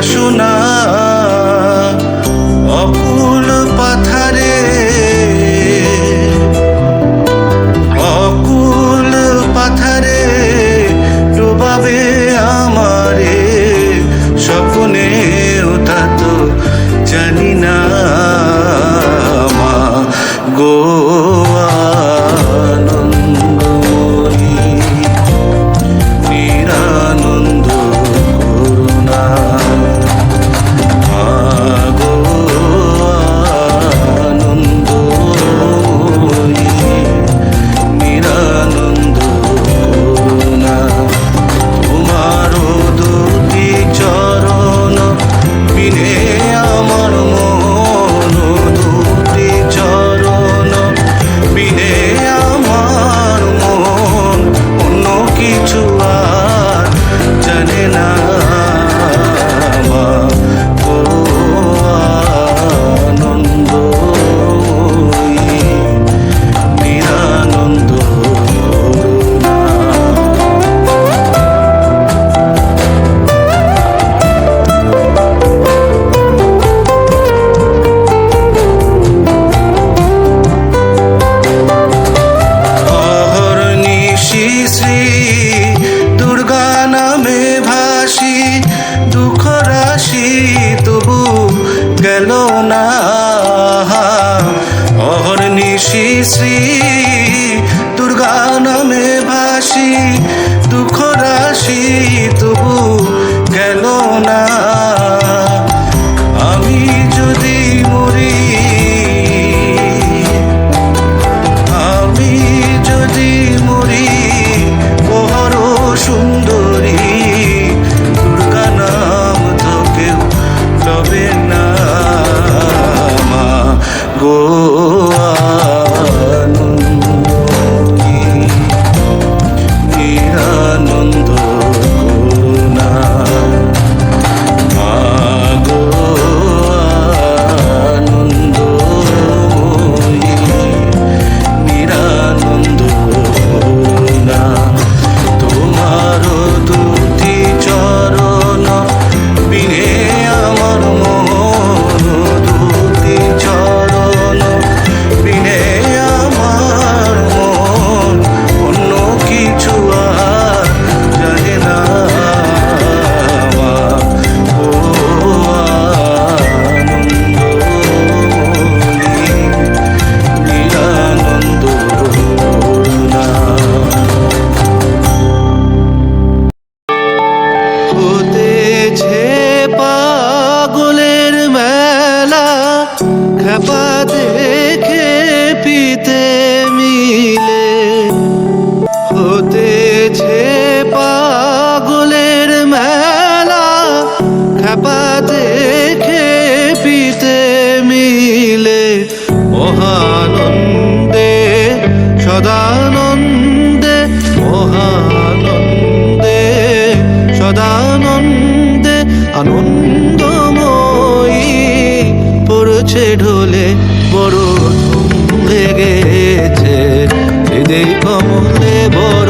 বাসনা to হৃদয় কমলে বড়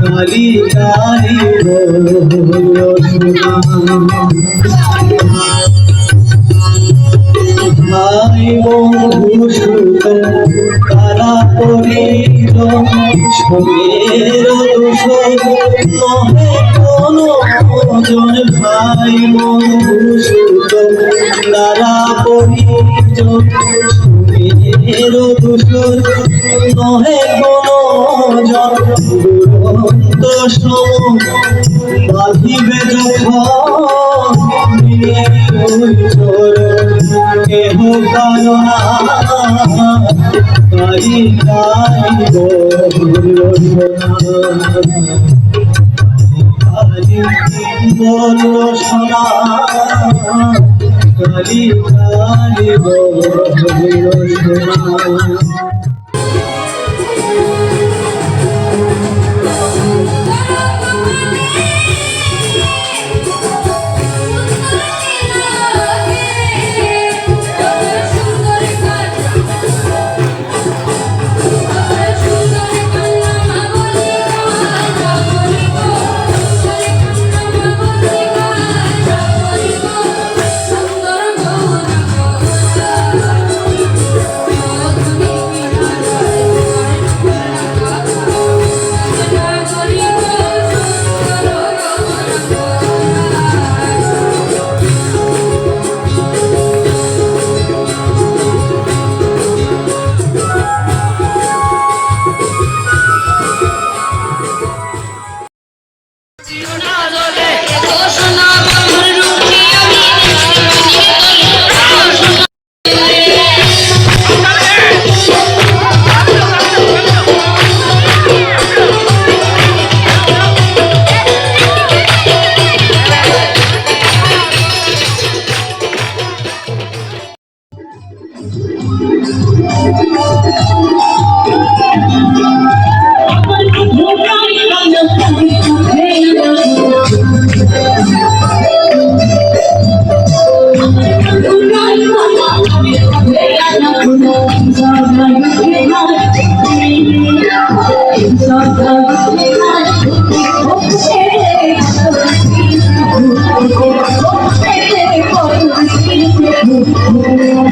কালি কালি ভাই বন্ধু ভাই বন্ধু সুত তারা করিল সমের দোষর নহে দুরন্ত সম বাঁধিবে যখন নিয়ে কেহ কারণা কারি কারি সোনা কারি কারি বল সোনা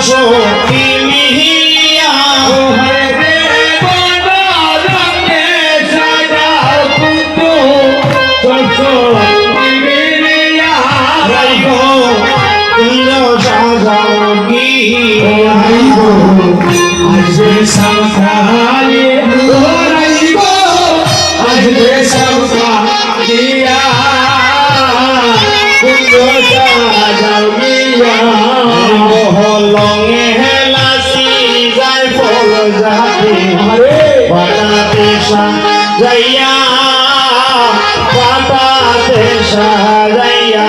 soul. সাজাইয়া বাটাতে সাজাইয়া